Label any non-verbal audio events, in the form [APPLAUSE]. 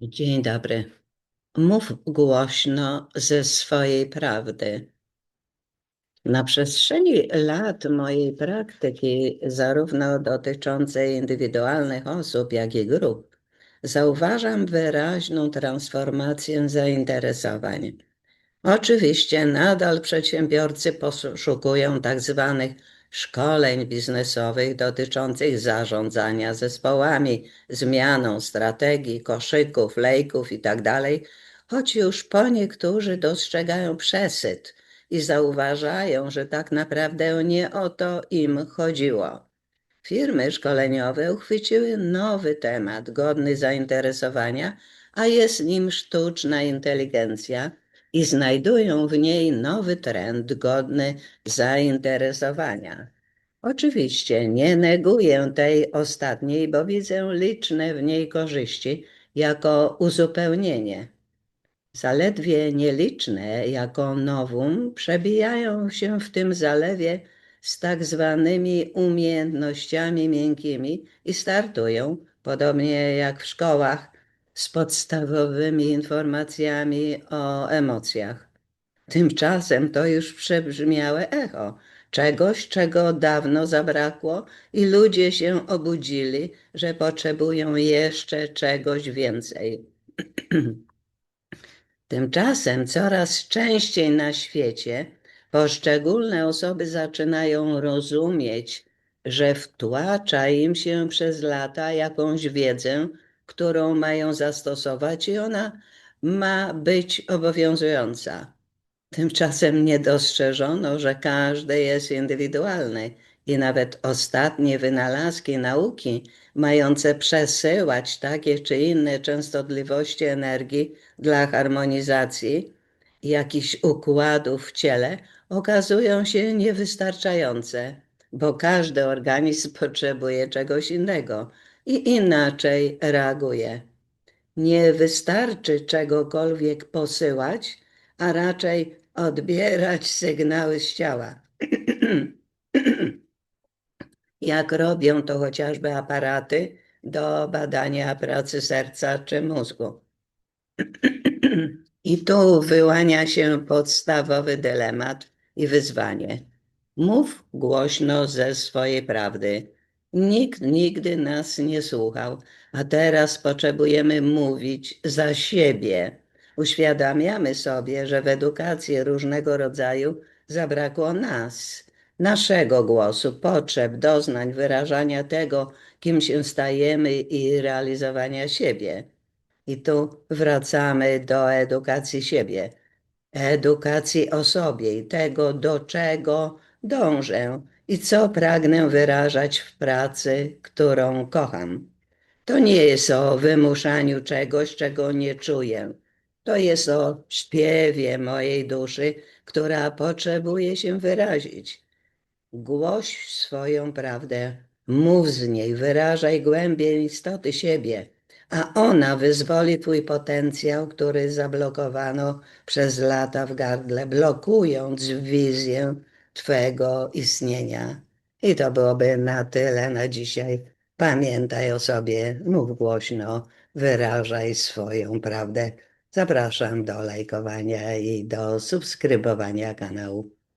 Dzień dobry. Mów głośno ze swojej prawdy. Na przestrzeni lat mojej praktyki, zarówno dotyczącej indywidualnych osób, jak i grup, zauważam wyraźną transformację zainteresowań. Oczywiście nadal przedsiębiorcy poszukują tak zwanych szkoleń biznesowych dotyczących zarządzania zespołami, zmianą strategii, koszyków, lejków itd., choć już po niektórzy dostrzegają przesyt i zauważają, że tak naprawdę nie o to im chodziło. Firmy szkoleniowe uchwyciły nowy temat, godny zainteresowania, a jest nim sztuczna inteligencja i znajdują w niej nowy trend godny zainteresowania. Oczywiście nie neguję tej ostatniej, bo widzę liczne w niej korzyści jako uzupełnienie. Zaledwie nieliczne jako nowum przebijają się w tym zalewie z tak zwanymi umiejętnościami miękkimi i startują, podobnie jak w szkołach, z podstawowymi informacjami o emocjach. Tymczasem to już przebrzmiałe echo czegoś, czego dawno zabrakło, i ludzie się obudzili, że potrzebują jeszcze czegoś więcej. [CLEARS THROAT] Tymczasem coraz częściej na świecie poszczególne osoby zaczynają rozumieć, że wtłacza im się przez lata jakąś wiedzę, którą mają zastosować, i ona ma być obowiązująca. Tymczasem nie dostrzeżono, że każdy jest indywidualny i nawet ostatnie wynalazki nauki, mające przesyłać takie czy inne częstotliwości energii dla harmonizacji jakichś układów w ciele, okazują się niewystarczające, bo każdy organizm potrzebuje czegoś innego i inaczej reaguje. Nie wystarczy czegokolwiek posyłać, a raczej odbierać sygnały z ciała. [CLEARS THROAT] Jak robią to chociażby aparaty do badania pracy serca czy mózgu. [CLEARS THROAT] I tu wyłania się podstawowy dylemat i wyzwanie. Mów głośno ze swojej prawdy. Nikt nigdy nas nie słuchał, a teraz potrzebujemy mówić za siebie. Uświadamiamy sobie, że w edukacji różnego rodzaju zabrakło nas, naszego głosu, potrzeb, doznań, wyrażania tego, kim się stajemy i realizowania siebie. I tu wracamy do edukacji siebie, edukacji o sobie i tego, do czego dążę i co pragnę wyrażać w pracy, którą kocham. To nie jest o wymuszaniu czegoś, czego nie czuję. To jest o śpiewie mojej duszy, która potrzebuje się wyrazić. Głoś swoją prawdę, mów z niej, wyrażaj głębię istoty siebie, a ona wyzwoli twój potencjał, który zablokowano przez lata w gardle, blokując wizję twego istnienia. I to byłoby na tyle na dzisiaj. Pamiętaj o sobie, mów głośno, wyrażaj swoją prawdę. Zapraszam do lajkowania i do subskrybowania kanału.